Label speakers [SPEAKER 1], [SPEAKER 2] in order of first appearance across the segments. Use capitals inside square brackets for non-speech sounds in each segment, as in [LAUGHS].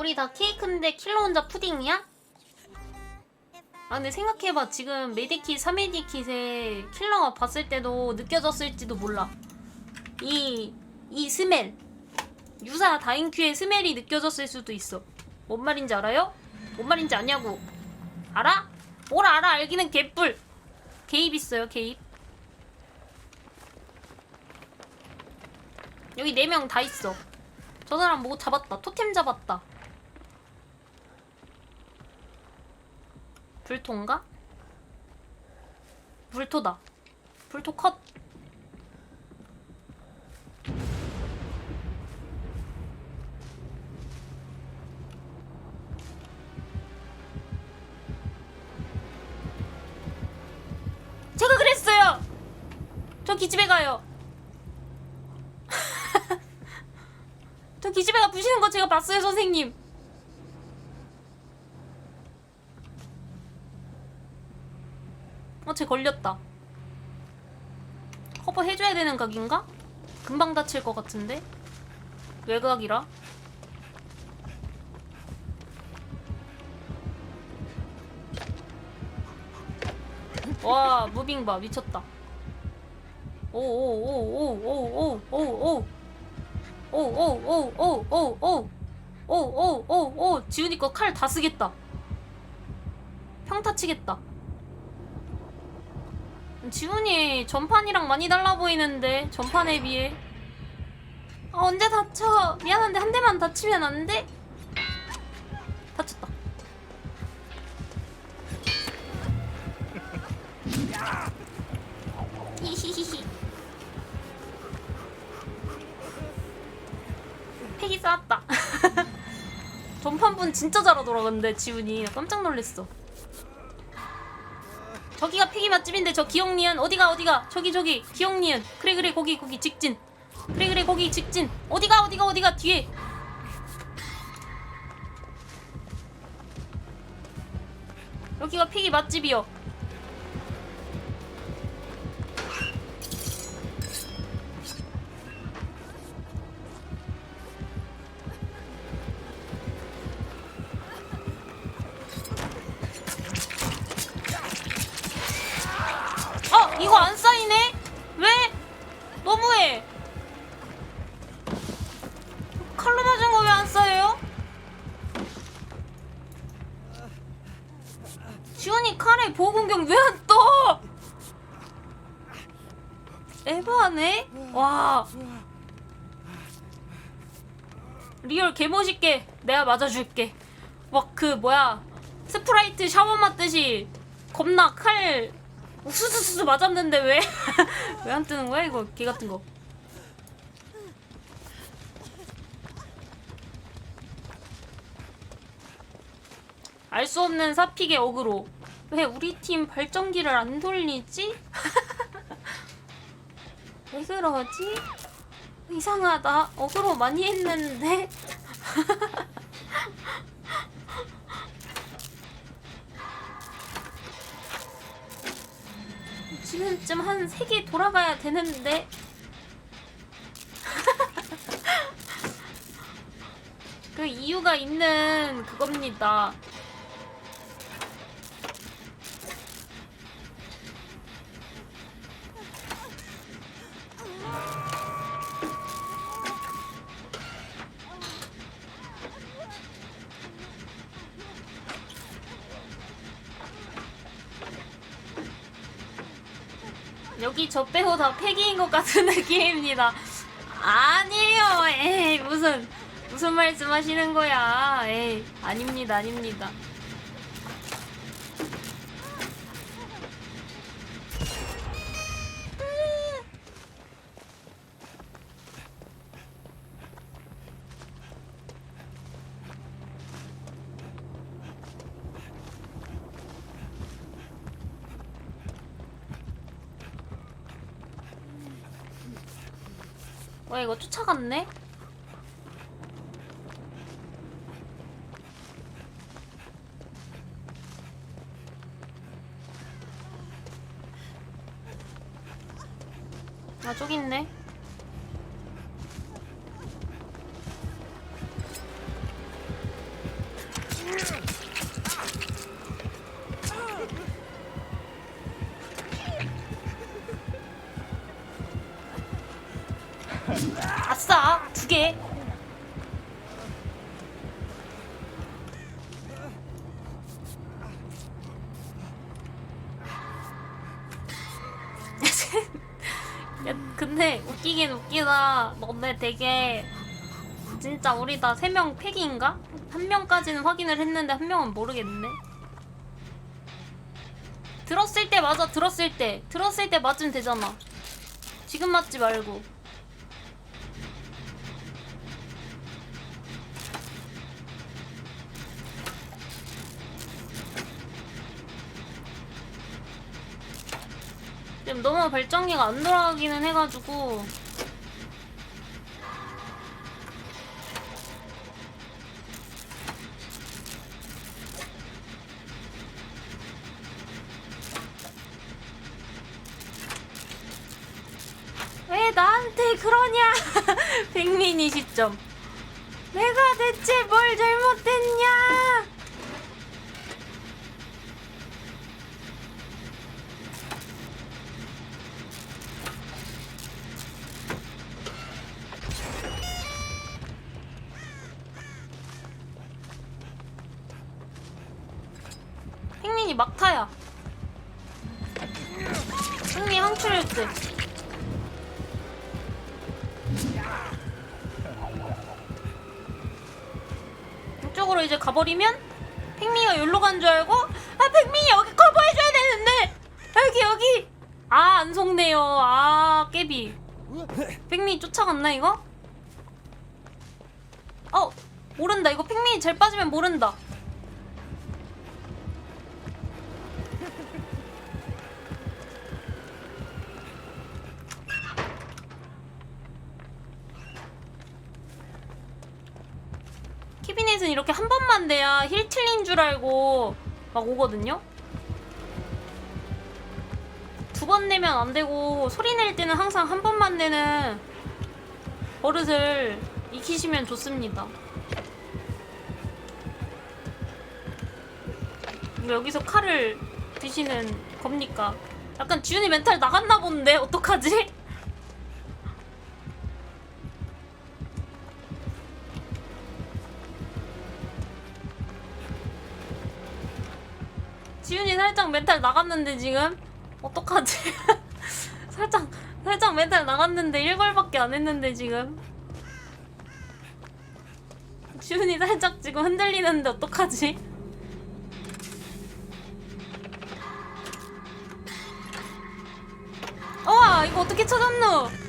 [SPEAKER 1] 우리 다 케이크인데 킬러 혼자 푸딩이야? 아 근데 생각해봐. 지금 메디킷 3메디킷에 킬러가 봤을 때도 느껴졌을지도 몰라. 이, 이 스멜. 유사 다인큐의 스멜이 느껴졌을 수도 있어. 뭔 말인지 알아요? 뭔 말인지 아냐고. 알아? 뭘 알아? 알기는 개뿔. 개입 있어요 개입. 여기 네 명 다 있어. 저 사람 뭐 잡았다? 토템 잡았다 불토인가? 불토다. 불토 컷. 제가 그랬어요! 저 기집애 가요. [LAUGHS] 저 기집애가 부시는 거 제가 봤어요 선생님 어, 쟤 걸렸다. 커버 해줘야 되는 각인가? 금방 다칠 것 같은데? 외곽이라? 와, 무빙 봐. 미쳤다. 오오오오오오오오오 오오오오오오오오오오오 지훈이 거칼다 쓰겠다. 평타 치겠다. 지훈이 전판이랑 많이 달라 보이는데 전판에 비해. 아, 언제 다쳐? 미안한데 한 대만 다치면 안 돼? 다쳤다. 히히히히 팩이 쌓았다. 전판분 진짜 잘하더라 근데 지훈이. 나 깜짝 놀랐어 저기가 피기 맛집인데 저 기억니은? 어디가 어디가? 저기 저기. 기억니은. 그래 그래. 거기 거기. 직진. 그래 그래. 거기 직진. 어디가 어디가 어디가? 뒤에. 여기가 피기 맛집이요 칼에 보호공격 왜 안 떠? 에바네? 와 리얼 개멋있게 내가 맞아줄게 막 그 뭐야 스프라이트 샤워 맞듯이 겁나 칼 우수수수 맞았는데 왜? [LAUGHS] 왜 안 뜨는 거야 이거 개 같은 거. 알 수 없는 사픽의 어그로. 왜 우리 팀 발전기를 안 돌리지? [LAUGHS] 왜 그러지? 이상하다. 어그로 많이 했는데. [LAUGHS] 지금쯤 한세개 돌아가야 되는데. [LAUGHS] 그 이유가 있는 그겁니다. 여기 저 빼고 다 폐기인 것 같은 [LAUGHS] 느낌입니다. 아니에요. 에이 무슨 무슨 말씀 하시는 거야? 에이 아닙니다, 아닙니다. 와 이거 쫓아갔네? 되게 진짜 우리 다 세 명 팩인가? 한 명까지는 확인을 했는데 한 명은 모르겠네. 들었을 때 맞아 들었을 때 들었을 때 맞으면 되잖아. 지금 맞지 말고. 지금 너무 발전기가 안 돌아가기는 해가지고 왜 나한테 그러냐? [LAUGHS] 백민이 시점. 내가 대체 뭘 잘못했냐 쪽으로 이제 가버리면 팽민이가 여기로 간 줄 알고 아 팽민이 여기 커버해줘야 되는데! 여기 여기! 아 안 속네요. 아 깨비. 팽민이 쫓아갔나 이거? 어 모른다. 이거 팽민이 잘 빠지면 모른다 캐비넷은 이렇게 한 번만 내야 힐 틀린 줄 알고 막 오거든요. 두 번 내면 안 되고 소리 낼 때는 항상 한 번만 내는 버릇을 익히시면 좋습니다. 왜 여기서 칼을 드시는 겁니까? 약간 지훈이 멘탈 나갔나 본데 어떡하지? 지훈이 살짝 멘탈 나갔는데 지금 어떡하지? [LAUGHS] 살짝 살짝 멘탈 나갔는데 1걸밖에 안 했는데 지금 지훈이 살짝 지금 흔들리는데 어떡하지? 와 이거 어떻게 찾았노?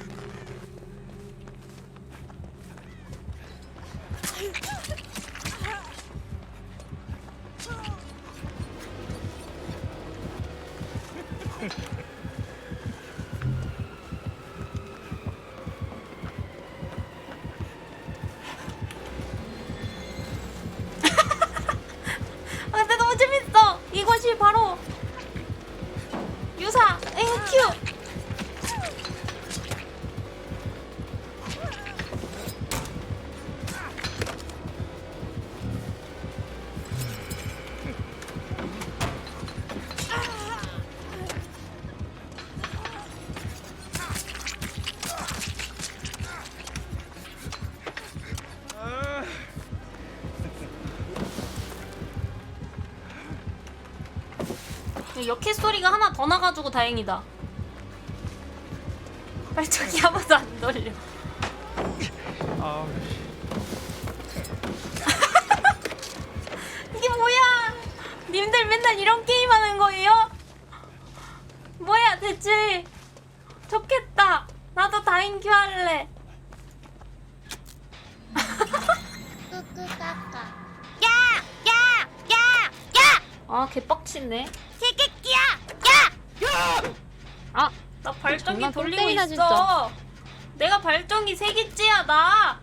[SPEAKER 1] 역해 소리가 하나 더 나가지고 다행이다. 발전기 [LAUGHS] 아무도 안 돌려.
[SPEAKER 2] 아, [LAUGHS]
[SPEAKER 1] 이게 뭐야? 님들 맨날 이런 게임 하는 거예요? 뭐야 대체? 좋겠다. 나도 다인큐 할래.
[SPEAKER 3] 끄끄까까 [LAUGHS]
[SPEAKER 4] 야! 야! 야! 야!
[SPEAKER 1] 아 개빡치네.
[SPEAKER 4] 새끼야! 야!
[SPEAKER 1] 아, 나 발전기
[SPEAKER 3] 정말
[SPEAKER 1] 돌리고
[SPEAKER 3] 똥땡이다,
[SPEAKER 1] 있어. 내가 발전기 세 개째야 나.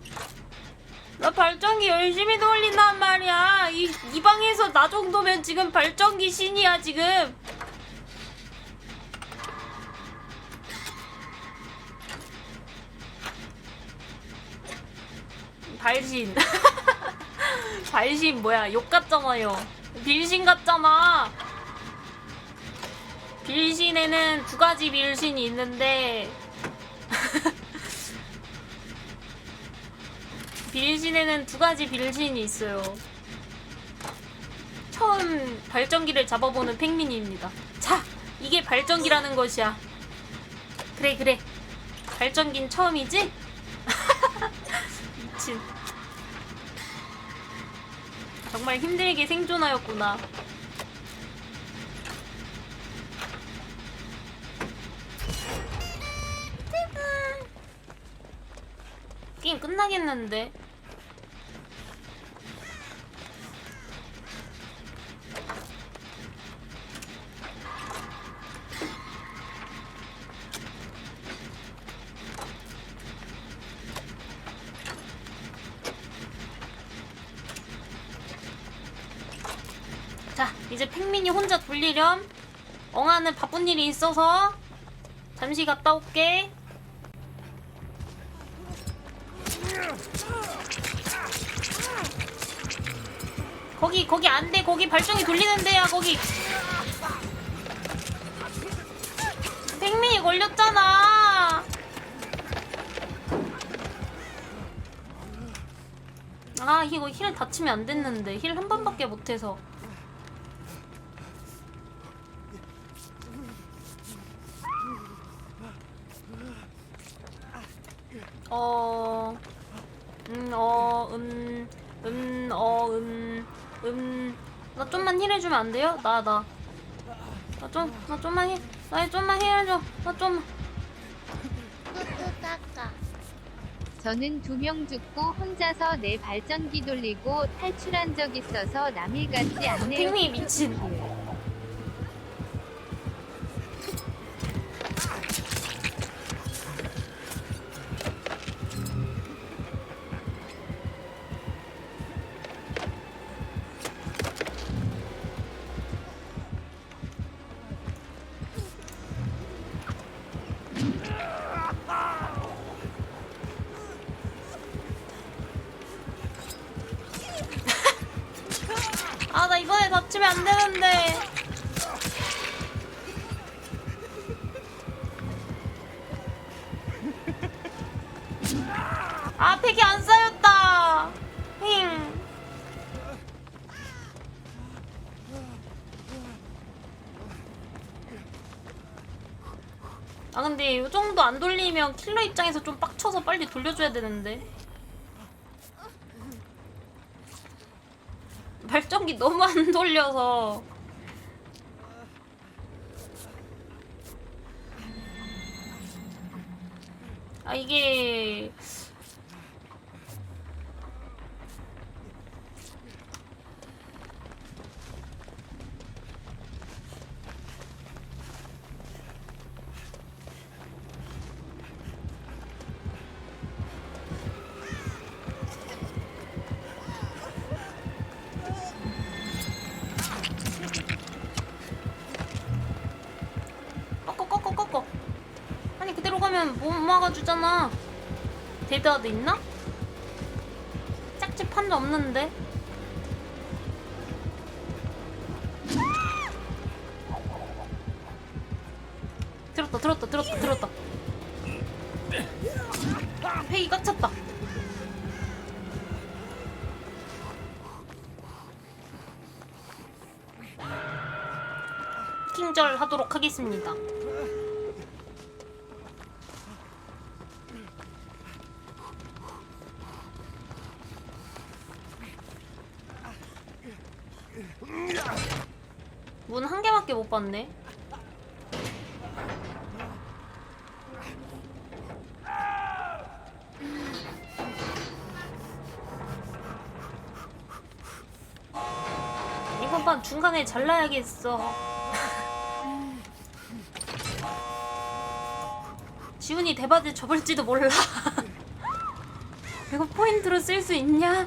[SPEAKER 1] 나 발전기 열심히 돌린단 말이야. 이, 이 방에서 나 정도면 지금 발전기 신이야 지금. 발신. [LAUGHS] 발신 뭐야? 욕 같잖아요. 빌신 같잖아. 빌신에는 두 가지 빌신이 있는데 [LAUGHS] 빌신에는 두 가지 빌신이 있어요. 처음 발전기를 잡아보는 팽민이입니다. 자, 이게 발전기라는 것이야. 그래, 그래. 발전기는 처음이지? [LAUGHS] 미친. 정말 힘들게 생존하였구나. 게임 끝나겠는데. 자, 이제 팽민이 혼자 돌리렴. 엉아는 바쁜 일이 있어서 잠시 갔다 올게. 거기 거기 안 돼. 거기 발전기 돌리는 데야. 거기. 팽민이 걸렸잖아. 아 이거 힐 다치면 안 됐는데 힐 한 번밖에 못해서 어, 음, 어, 음, 음, 어, 음, 음, 나 좀만 힐해주면 안 돼요? 나, 나, 나 좀, 나 좀만 힐, 나 좀만 힐해줘, 나 좀.
[SPEAKER 4] 뚜뚜.
[SPEAKER 3] 저는 두 명 죽고 혼자서 내 발전기 돌리고 탈출한 적 있어서 남일 같지 않네요.
[SPEAKER 1] 팽미 미친. 안 돌리면 킬러 입장에서 좀 빡쳐서 빨리 돌려줘야 되는데. 발전기 너무 안 돌려서 아 이게 가면 못 막아주잖아. 데드하드 있나? 짝집 판도 없는데. 들었다 들었다 들었다 들었다. 팩이 꽉 찼다. 킹절 하도록 하겠습니다 문 한 개밖에 못 봤네. 이번 판 중간에 잘라야겠어. [LAUGHS] 지훈이 대바대 접을지도 몰라. [LAUGHS] 이거 포인트로 쓸 수 있냐?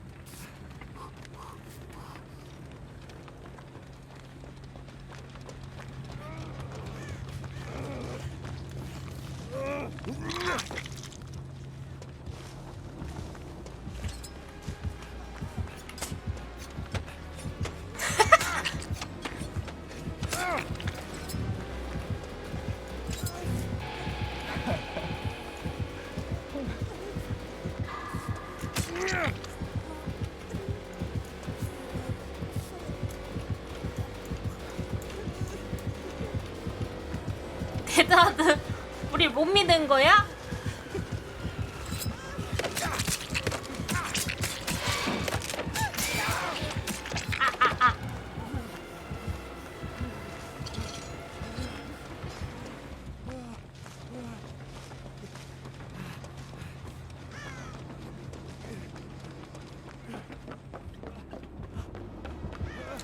[SPEAKER 1] 데드하드 우리 못 믿은 거야?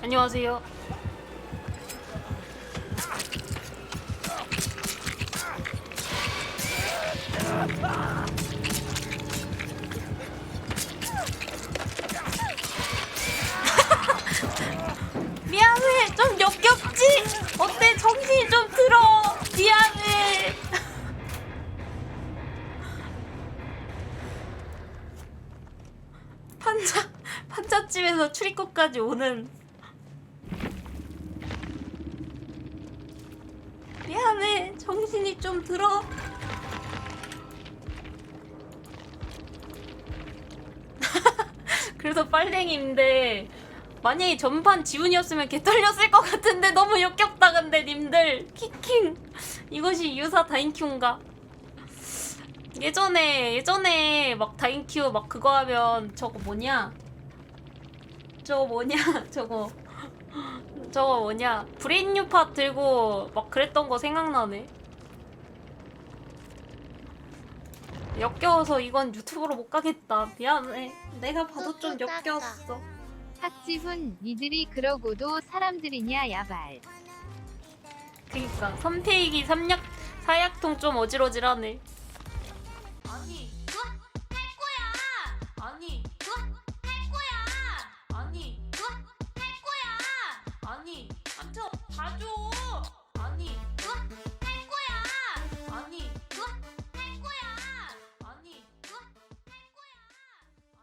[SPEAKER 1] 안녕하세요. [LAUGHS] 미안해. 좀 역겹지? 어때? 정신이 좀 들어. 미안해. [LAUGHS] 판자 판자집에서 출입구까지 오는 미안해 정신이 좀 들어. [LAUGHS] 그래서 빨랭인데 만약에 전판 지훈이었으면 개 털렸을 것 같은데 너무 역겹다 근데 님들. 키킹. 이것이 유사 다인큐인가? 예전에 예전에 막 다인큐 막 그거 하면 저거 뭐냐? 저거 뭐냐? [LAUGHS] 저거. 저거 뭐냐? 브레인뉴 팟 들고 막 그랬던 거 생각나네 역겨워서 이건 유튜브로 못 가겠다. 미안해. 내가 봐도 좀 역겨웠어.
[SPEAKER 3] 학지훈 니들이 그러고도 사람들이냐 야발.
[SPEAKER 1] 그니까 선페이기 삼약 사약통 좀 어지러지라네